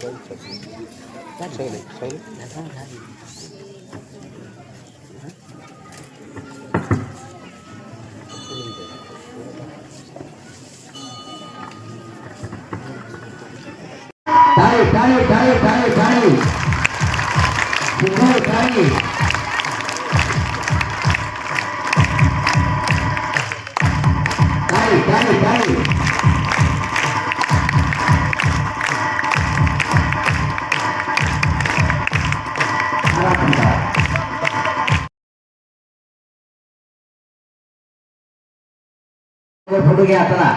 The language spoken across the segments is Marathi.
con Söyle, söyle. Tayo, tayo, photo घ्या चला.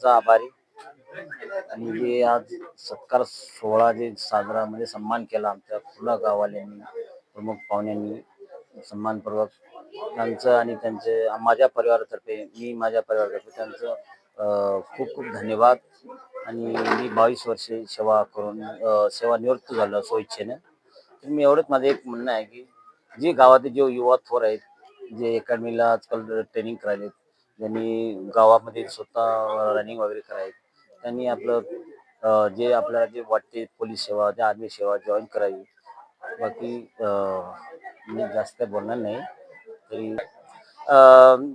चा आभारी. आणि जे आज सत्कार सोहळा जे साजरा म्हणजे सन्मान केला आमच्या पूर्ण गावाल्यांनी प्रमुख पाहुण्यांनी सन्मानपूर्वक त्यांचं आणि त्यांचे माझ्या परिवारातर्फे मी माझ्या परिवारातर्फे त्यांचं खूप खूप धन्यवाद. आणि मी बावीस वर्षे सेवा करून सेवानिवृत्त झालो स्वइच्छेने तर मी एवढंच माझं एक म्हणणं आहे की जे गावातील जे युवा थोर आहेत जे अकॅडमीला आजकाल ट्रेनिंग करायलेत ज्यांनी गावामध्ये स्वतः रनिंग वगैरे करायत त्यांनी आपलं अं, जे आपल्याला जे वाटते पोलीस सेवा त्या आर्मी सेवा जॉईन करावी. बाकी अं, मी जास्त काही बोलणार नाही. तरी अं,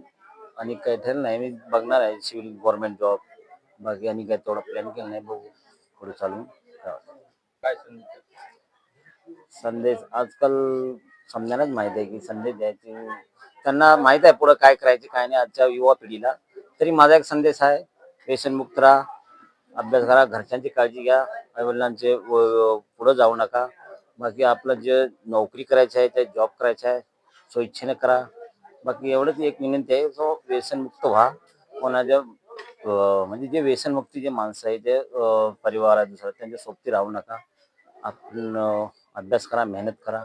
आणि काही ठरलं नाही. मी बघणार आहे सिव्हिल गव्हर्नमेंट जॉब बाकी आणि काही तेवढा प्लॅन केला नाही बघू. पुढे चालून. काय संदेश. आजकाल समजायलाच माहीत आहे की संदेश द्यायचे त्यांना माहीत आहे पुढे काय करायचे काय नाही आजच्या युवा पिढीला. तरी माझा एक संदेश आहे व्यसनमुक्त राहा अभ्यास करा घरच्यांची काळजी घ्या आईवडिलांचे पुढे जाऊ नका. बाकी आपलं जे नोकरी करायची आहे ते जॉब करायचं आहे स्वइच्छेने करा. बाकी एवढंच एक विनंती आहे जो व्यसनमुक्त व्हा. कोणाच्या म्हणजे जे व्यसनमुक्ती जे माणसं आहे ते परिवार आहे दुसरं त्यांच्या सोबती राहू नका. आपण अभ्यास करा मेहनत करा.